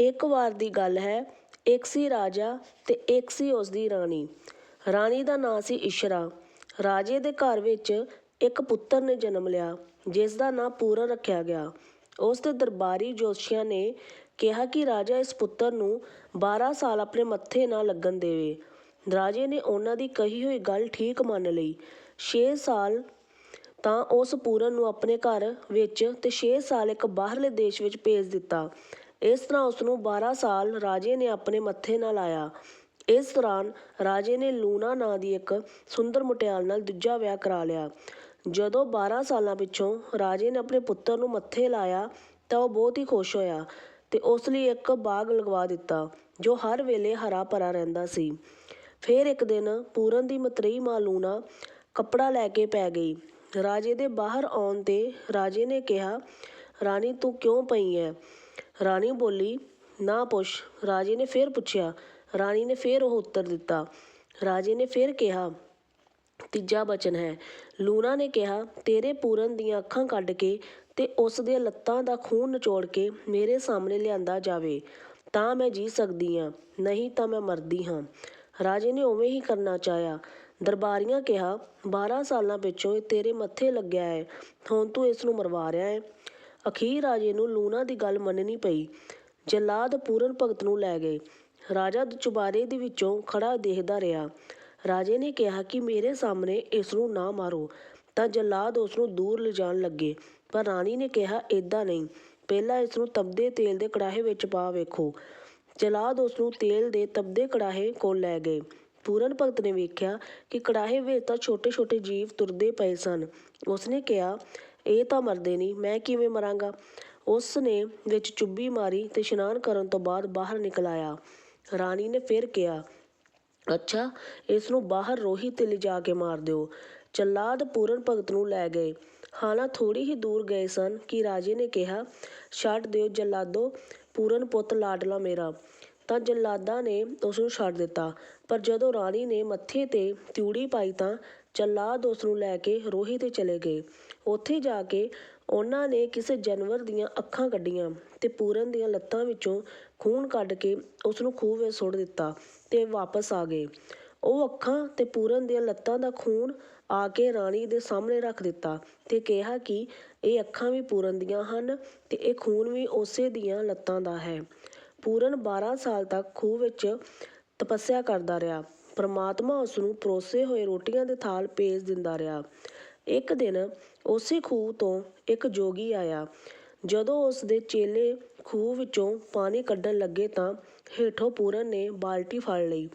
ਇੱਕ ਵਾਰ ਦੀ ਗੱਲ ਹੈ, ਇੱਕ ਸੀ ਰਾਜਾ ਤੇ ਇੱਕ ਸੀ ਉਸਦੀ ਰਾਣੀ। ਰਾਣੀ ਦਾ ਨਾਂ ਸੀ ਇਸ਼ਰਾ ਰਾਜੇ ਦੇ ਘਰ ਵਿੱਚ ਇੱਕ ਪੁੱਤਰ ਨੇ ਜਨਮ ਲਿਆ, ਜਿਸ ਦਾ ਨਾਂ ਪੂਰਨ ਰੱਖਿਆ ਗਿਆ। ਉਸ ਦੇ ਦਰਬਾਰੀ ਜੋਤਸ਼ੀਆਂ ਨੇ ਕਿਹਾ ਕਿ ਰਾਜਾ ਇਸ ਪੁੱਤਰ ਨੂੰ 12 ਸਾਲ ਆਪਣੇ ਮੱਥੇ ਨਾ ਲੱਗਣ ਦੇਵੇ। ਰਾਜੇ ਨੇ ਉਹਨਾਂ ਦੀ ਕਹੀ ਹੋਈ ਗੱਲ ਠੀਕ ਮੰਨ ਲਈ। ਛੇ ਸਾਲ ਤਾਂ ਉਸ ਪੂਰਨ ਨੂੰ ਆਪਣੇ ਘਰ ਵਿੱਚ ਤੇ ਛੇ ਸਾਲ ਇੱਕ ਬਾਹਰਲੇ ਦੇਸ਼ ਵਿੱਚ ਭੇਜ ਦਿੱਤਾ। ਇਸ ਤਰ੍ਹਾਂ ਉਸ ਨੂੰ 12 ਸਾਲ ਰਾਜੇ ਨੇ ਆਪਣੇ ਮੱਥੇ ਨਾਲ ਲਾਇਆ ਇਸ ਦੌਰਾਨ ਰਾਜੇ ਨੇ ਲੂਣਾ ਨਾਂ ਦੀ ਇੱਕ ਸੁੰਦਰ ਮੁਟਿਆਰ ਨਾਲ ਦੂਜਾ ਵਿਆਹ ਕਰਾ ਲਿਆ। ਜਦੋਂ 12 ਸਾਲਾਂ ਪਿੱਛੋਂ ਰਾਜੇ ਨੇ ਆਪਣੇ ਪੁੱਤਰ ਨੂੰ ਮੱਥੇ ਲਾਇਆ ਤਾਂ ਉਹ ਬਹੁਤ ਹੀ ਖੁਸ਼ ਹੋਇਆ ਤੇ ਉਸ ਲਈ ਇੱਕ ਬਾਗ ਲਗਵਾ ਦਿੱਤਾ, ਜੋ ਹਰ ਵੇਲੇ ਹਰਾ ਭਰਾ ਰਹਿੰਦਾ ਸੀ। ਫਿਰ ਇੱਕ ਦਿਨ ਪੂਰਨ ਦੀ ਮਤਰੇਈ ਮਾਂ ਲੂਣਾ ਕੱਪੜਾ ਲੈ ਕੇ ਪੈ ਗਈ। ਰਾਜੇ ਦੇ ਬਾਹਰ ਆਉਣ ਤੇ ਰਾਜੇ ਨੇ ਕਿਹਾ, ਰਾਣੀ, ਤੂੰ ਕਿਉਂ ਪਈ ਹੈ ਰਾਣੀ ਬੋਲੀ, ਨਾ ਪੁੱਛ। ਰਾਜੇ ਨੇ ਫਿਰ ਪੁੱਛਿਆ। ਰਾਣੀ ਨੇ ਫਿਰ ਉਹ ਉੱਤਰ ਦਿੱਤਾ। ਰਾਜੇ ਨੇ ਫਿਰ ਕਿਹਾ, ਤੀਜਾ ਬਚਨ ਹੈ। ਲੂਣਾ ਨੇ ਕਿਹਾ, ਤੇਰੇ ਪੂਰਨ ਦੀਆਂ ਅੱਖਾਂ ਕੱਢ ਕੇ ਤੇ ਉਸ ਦੀਆਂ ਲੱਤਾਂ ਦਾ ਖੂਨ ਨਿਚੋੜ ਕੇ ਮੇਰੇ ਸਾਹਮਣੇ ਲਿਆਂਦਾ ਜਾਵੇ। ਤਾਂ ਮੈਂ ਜੀ ਸਕਦੀ ਹਾਂ, ਨਹੀਂ ਤਾਂ ਮੈਂ ਮਰਦੀ ਹਾਂ। ਰਾਜੇ ਨੇ ਉਵੇਂ ਹੀ ਕਰਨਾ ਚਾਹਿਆ। ਦਰਬਾਰੀਆਂ ਕਿਹਾ 12 ਸਾਲਾਂ ਪਿੱਛੋਂ ਇਹ ਤੇਰੇ ਮੱਥੇ ਲੱਗਿਆ ਹੈ। ਹੁਣ ਤੂੰ ਇਸ ਨੂੰ ਮਰਵਾ ਰਿਹਾ ਹੈ। ਅਖੀਰ ਰਾਜੇ ਨੂੰ ਲੂਣਾ ਦੀ ਗੱਲ ਮੰਨਣੀ ਪਈ। ਜਲਾਦ ਪੂਰਨ ਭਗਤ ਨੂੰ ਲੈ ਗਏ। ਰਾਜਾ ਚੁਬਾਰੇ ਦੇ ਵਿੱਚੋਂ ਖੜਾ ਦੇਖਦਾ ਰਿਹਾ। ਰਾਜੇ ਨੇ ਕਿਹਾ ਕਿ ਮੇਰੇ ਸਾਹਮਣੇ ਇਸ ਨੂੰ ਨਾ ਮਾਰੋ, ਤਾਂ ਜਲਾਦ ਉਸ ਨੂੰ ਦੂਰ ਲਿਜਾਣ ਲੱਗੇ। ਪਰ ਰਾਣੀ ਨੇ ਕਿਹਾ, ਏਦਾਂ ਨਹੀਂ। ਪਹਿਲਾਂ ਇਸ ਨੂੰ ਤਪਦੇ ਤੇਲ ਦੇ ਕੜਾਹੇ ਵਿੱਚ ਪਾ ਵੇਖੋ। ਜਲਾਦ ਉਸ ਨੂੰ ਤੇਲ ਦੇ ਤਪਦੇ ਕੜਾਹੇ ਕੋਲ ਲੈ ਗਏ। ਪੂਰਨ ਭਗਤ ਨੇ ਵੇਖਿਆ ਕਿ ਕੜਾਹੇ ਵਿੱਚ ਤਾਂ ਛੋਟੇ-ਛੋਟੇ ਜੀਵ ਤੁਰਦੇ ਪਏ ਸਨ। ਉਸਨੇ ਕਿਹਾ ਇਹ ਤਾਂ ਮਰਦੇ ਨਹੀਂ, ਮੈਂ ਕਿਵੇਂ ਮਰਾਂਗਾ? ਉਸ ਨੇ ਵਿੱਚ ਚੁੱਭੀ ਮਾਰੀ ਤੇ ਇਸ਼ਨਾਨ ਕਰਨ ਤੋਂ ਬਾਅਦ ਬਾਹਰ ਨਿਕਲ ਆਇਆ। ਰਾਣੀ ਨੇ ਫਿਰ ਕਿਹਾ, ਅੱਛਾ ਇਸ ਨੂੰ ਬਾਹਰ ਰੋਹੀ ਤੇ ਲਿਜਾ ਕੇ ਮਾਰ ਦਿਓ। ਜੱਲਾਦ ਪੂਰਨ ਭਗਤ ਨੂੰ ਲੈ ਗਏ। ਹਾਲਾਂ ਥੋੜ੍ਹੀ ਹੀ ਦੂਰ ਗਏ ਸਨ ਕਿ ਰਾਜੇ ਨੇ ਕਿਹਾ, ਛੱਡ ਦਿਓ ਜੱਲਾਦੋ, ਪੂਰਨ ਪੁੱਤ ਲਾਡਲਾ ਮੇਰਾ। ਤਾਂ ਜੱਲਾਦਾਂ ਨੇ ਉਸ ਨੂੰ ਛੱਡ ਦਿੱਤਾ। ਪਰ ਜਦੋਂ ਰਾਣੀ ਨੇ ਮੱਥੇ ਤੇ ਤਿਊੜੀ ਪਾਈ ਤਾਂ ਜੱਲਾਦ ਉਸ ਨੂੰ ਲੈ ਕੇ ਰੋਹੀ ਤੇ ਚਲੇ ਗਏ। ਉੱਥੇ ਜਾ ਕੇ ਉਹਨਾਂ ਨੇ ਕਿਸੇ ਜਾਨਵਰ ਦੀਆਂ ਅੱਖਾਂ ਕੱਢੀਆਂ ਤੇ ਪੂਰਨ ਦੀਆਂ ਲੱਤਾਂ ਵਿੱਚੋਂ ਖੂਨ ਕੱਢ ਕੇ ਉਸ ਨੂੰ ਖੂਹ ਵਿੱਚ ਸੁੱਟ ਦਿੱਤਾ ਤੇ ਵਾਪਸ ਆ ਗਏ। ਉਹ ਅੱਖਾਂ ਤੇ ਪੂਰਨ ਦੀਆਂ ਲੱਤਾਂ ਦਾ ਖੂਨ ਆ ਕੇ ਰਾਣੀ ਦੇ ਸਾਹਮਣੇ ਰੱਖ ਦਿੱਤਾ ਤੇ ਕਿਹਾ ਕਿ ਇਹ ਅੱਖਾਂ ਵੀ ਪੂਰਨ ਦੀਆਂ ਹਨ ਤੇ ਇਹ ਖੂਨ ਵੀ ਉਸੇ ਦੀਆਂ ਲੱਤਾਂ ਦਾ ਹੈ। ਪੂਰਨ 12 ਸਾਲ ਤੱਕ ਖੂਹ ਵਿੱਚ ਤਪੱਸਿਆ ਕਰਦਾ ਰਿਹਾ। ਪ੍ਰਮਾਤਮਾ ਉਸ ਨੂੰ ਪਰੋਸੇ ਹੋਏ ਰੋਟੀਆਂ ਦੇ ਥਾਲ ਭੇਜ ਦਿੰਦਾ ਰਿਹਾ। ਇੱਕ ਦਿਨ ਉਸੇ ਖੂਹ ਤੋਂ ਇੱਕ ਜੋਗੀ ਆਇਆ। ਜਦੋਂ ਉਸ ਦੇ ਚੇਲੇ ਖੂਹ ਵਿੱਚੋਂ ਪਾਣੀ ਕੱਢਣ ਲੱਗੇ ਤਾਂ ਹੇਠੋਂ ਪੂਰਨ ਨੇ ਬਾਲਟੀ ਫੜ ਲਈ।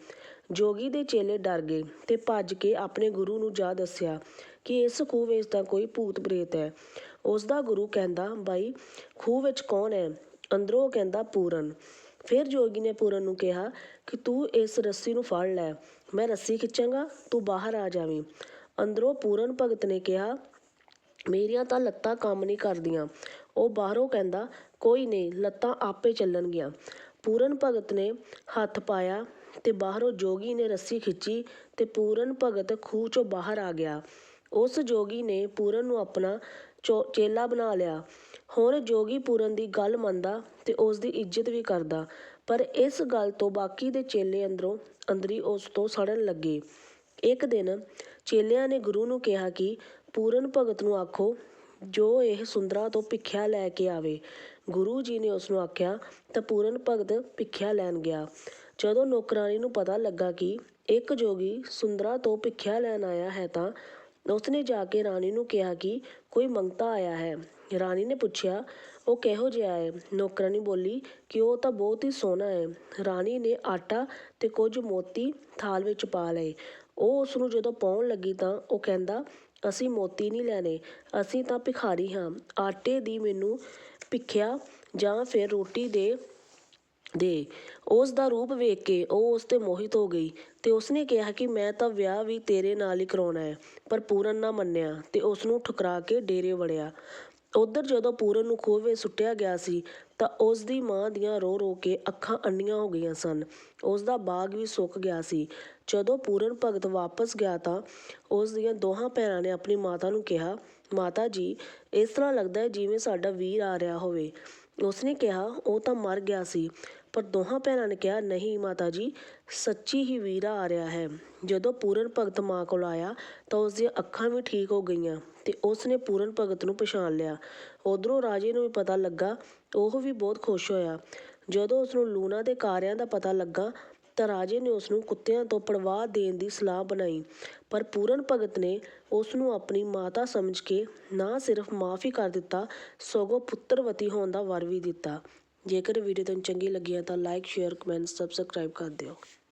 ਜੋਗੀ ਦੇ ਚੇਲੇ ਡਰ ਗਏ ਤੇ ਭੱਜ ਕੇ ਆਪਣੇ ਗੁਰੂ ਨੂੰ ਜਾ ਦੱਸਿਆ ਕਿ ਇਸ ਖੂਹ ਵਿੱਚ ਤਾਂ ਕੋਈ ਭੂਤ ਪ੍ਰੇਤ ਹੈ। ਉਸ ਦਾ ਗੁਰੂ ਕਹਿੰਦਾ, ਬਾਈ, ਖੂਹ ਵਿੱਚ ਕੌਣ ਹੈ? ਅੰਦਰੋਂ ਕਹਿੰਦਾ, ਪੂਰਨ। ਫਿਰ ਜੋਗੀ ਨੇ ਪੂਰਨ ਨੂੰ ਕਿਹਾ ਕਿ ਤੂੰ ਇਸ ਰੱਸੀ ਨੂੰ ਫੜ ਲੈ, ਮੈਂ ਰੱਸੀ ਖਿੱਚਾਂਗਾ, ਤੂੰ ਬਾਹਰ ਆ ਜਾਵੀਂ। ਅੰਦਰੋਂ ਪੂਰਨ ਭਗਤ ਨੇ ਕਿਹਾ, ਮੇਰੀਆਂ ਤਾਂ ਲੱਤਾਂ ਕੰਮ ਨਹੀਂ ਕਰਦੀਆਂ। ਉਹ ਬਾਹਰੋਂ ਕਹਿੰਦਾ, ਕੋਈ ਨਹੀਂ, ਲੱਤਾਂ ਆਪੇ ਚੱਲਣਗੀਆਂ। ਪੂਰਨ ਭਗਤ ਨੇ ਹੱਥ ਪਾਇਆ ਤੇ ਬਾਹਰੋਂ ਜੋਗੀ ਨੇ ਰੱਸੀ ਖਿੱਚੀ ਤੇ ਪੂਰਨ ਭਗਤ ਖੂਹ ਚੋਂ ਬਾਹਰ ਆ ਗਿਆ। ਉਸ ਜੋਗੀ ਨੇ ਪੂਰਨ ਨੂੰ ਆਪਣਾ ਚੇਲਾ ਬਣਾ ਲਿਆ। ਹੁਣ ਜੋਗੀ ਪੂਰਨ ਦੀ ਗੱਲ ਮੰਨਦਾ ਤੇ ਉਸ ਦੀ ਇੱਜ਼ਤ ਵੀ ਕਰਦਾ, ਪਰ ਇਸ ਗੱਲ ਤੋਂ ਬਾਕੀ ਦੇ ਚੇਲੇ ਅੰਦਰੋਂ ਅੰਦਰੀ ਉਸ ਤੋਂ ਸੜਨ ਲੱਗੇ। ਇੱਕ ਦਿਨ ਚੇਲਿਆਂ ਨੇ ਗੁਰੂ ਨੂੰ ਕਿਹਾ ਕਿ ਪੂਰਨ ਭਗਤ ਨੂੰ ਆਖੋ, ਜੋ ਇਹ ਸੁੰਦਰਾਂ ਤੋਂ ਭਿੱਖਿਆ ਲੈ ਕੇ ਆਵੇ। ਗੁਰੂ ਜੀ ਨੇ ਉਸ ਨੂੰ ਆਖਿਆ, ਤਾਂ ਪੂਰਨ ਭਗਤ ਭਿੱਖਿਆ ਲੈਣ ਗਿਆ। ਜਦੋਂ ਨੌਕਰਾਣੀ ਨੂੰ ਪਤਾ ਲੱਗਾ ਕਿ ਇੱਕ ਜੋਗੀ ਸੁੰਦਰਾਂ ਤੋਂ ਭਿੱਖਿਆ ਲੈਣ ਆਇਆ ਹੈ ਤਾਂ ਉਸਨੇ ਜਾ ਕੇ ਰਾਣੀ ਨੂੰ ਕਿਹਾ ਕਿ ਕੋਈ ਮੰਗਤਾ ਆਇਆ ਹੈ। ਰਾਣੀ ਨੇ ਪੁੱਛਿਆ, ਉਹ ਕਿਹੋ ਜਿਹਾ ਹੈ? ਨੌਕਰਾਨੀ ਬੋਲੀ ਕਿ ਉਹ ਤਾਂ ਬਹੁਤ ਹੀ ਸੋਹਣਾ ਹੈ। ਰਾਣੀ ਨੇ ਆਟਾ ਤੇ ਕੁਝ ਮੋਤੀ ਥਾਲ ਵਿੱਚ ਪਾ ਲਏ। ਉਹ ਉਸ ਨੂੰ ਜਦੋਂ ਪਾਉਣ ਲੱਗੀ ਤਾਂ ਉਹ ਕਹਿੰਦਾ, ਅਸੀਂ ਮੋਤੀ ਨਹੀਂ ਲੈਣੇ, ਅਸੀਂ ਤਾਂ ਭਿਖਾਰੀ ਹਾਂ। ਆਟੇ ਦੀ ਮੈਨੂੰ ਭਿੱਖਿਆ ਜਾਂ ਫਿਰ ਰੋਟੀ ਦੇ ਦੇ। ਉਸ ਦਾ ਰੂਪ ਵੇਖ ਕੇ ਉਹ ਉਸ ਤੇ ਮੋਹਿਤ ਹੋ ਗਈ ਤੇ ਉਸਨੇ ਕਿਹਾ ਕਿ ਮੈਂ ਤਾਂ ਵਿਆਹ ਵੀ ਤੇਰੇ ਨਾਲ ਹੀ ਕਰਾਉਣਾ ਹੈ, ਪਰ ਪੂਰਨ ਨਾ ਮੰਨਿਆ ਤੇ ਉਸ ਨੂੰ ਠੁਕਰਾ ਕੇ ਡੇਰੇ ਵੜਿਆ। ਉਧਰ ਜਦੋਂ ਪੂਰਨ ਨੂੰ ਖੂਹ ਵਿੱਚ ਸੁੱਟਿਆ ਗਿਆ ਸੀ ਤਾਂ ਉਸ ਦੀ ਮਾਂ ਦੀਆਂ ਰੋ ਰੋ ਕੇ ਅੱਖਾਂ ਅੰਨੀਆਂ ਹੋ ਗਈਆਂ ਸਨ। ਉਸ ਦਾ ਬਾਗ ਵੀ ਸੁੱਕ ਗਿਆ ਸੀ। ਜਦੋਂ ਪੂਰਨ ਭਗਤ ਵਾਪਸ ਗਿਆ ਤਾਂ ਉਸ ਦੀਆਂ ਦੋਹਾਂ ਭੈਣਾਂ ਨੇ ਆਪਣੀ ਮਾਤਾ ਨੂੰ ਕਿਹਾ, ਮਾਤਾ ਜੀ, ਇਸ ਤਰ੍ਹਾਂ ਲੱਗਦਾ ਹੈ ਜਿਵੇਂ ਸਾਡਾ ਵੀਰ ਆ ਰਿਹਾ ਹੋਵੇ। ਉਸਨੇ ਕਿਹਾ, ਉਹ ਤਾਂ ਮਰ ਗਿਆ ਸੀ, ਪਰ ਦੋਹਾਂ ਭੈਣਾਂ ਨੇ ਕਿਹਾ, ਨਹੀਂ ਮਾਤਾ ਜੀ, ਸੱਚੀ ਹੀ ਵੀਰਾ ਆ ਰਿਹਾ ਹੈ। ਜਦੋਂ ਪੂਰਨ ਭਗਤ ਮਾਂ ਕੋਲ ਆਇਆ, ਤਾਂ ਉਸ ਦੀਆਂ ਅੱਖਾਂ ਵੀ ਠੀਕ ਹੋ ਗਈਆਂ ਤੇ ਉਸ ਨੇ ਪੂਰਨ ਭਗਤ ਨੂੰ ਪਛਾਣ ਲਿਆ। ਉਧਰੋਂ ਰਾਜੇ ਨੂੰ ਵੀ ਪਤਾ ਲੱਗਾ, ਉਹ ਵੀ ਬਹੁਤ ਖੁਸ਼ ਹੋਇਆ। ਜਦੋਂ ਉਸ ਨੂੰ ਲੂਣਾ ਦੇ ਕਾਰਿਆਂ ਦਾ ਪਤਾ ਲੱਗਾ ਤਾਂ ਰਾਜੇ ਨੇ ਉਸ ਨੂੰ ਕੁੱਤਿਆਂ ਤੋਂ ਪੜਵਾ ਦੇਣ ਦੀ ਸਲਾਹ ਬਣਾਈ। ਪਰ ਪੂਰਨ ਭਗਤ ਨੇ ਉਸ ਨੂੰ ਆਪਣੀ ਮਾਤਾ ਸਮਝ ਕੇ ਨਾ ਸਿਰਫ ਮਾਫ਼ ਹੀ ਕਰ ਦਿੱਤਾ, ਸਗੋਂ ਪੁੱਤਰਵਤੀ ਹੋਣ ਦਾ ਵਰ ਵੀ ਦਿੱਤਾ। ਜੇਕਰ ਵੀਡੀਓ ਤੁਹਾਨੂੰ ਚੰਗੀ ਲੱਗੀ ਹੈ ਤਾਂ ਲਾਈਕ ਸ਼ੇਅਰ ਕਮੈਂਟ ਸਬਸਕ੍ਰਾਈਬ ਕਰ ਦਿਓ।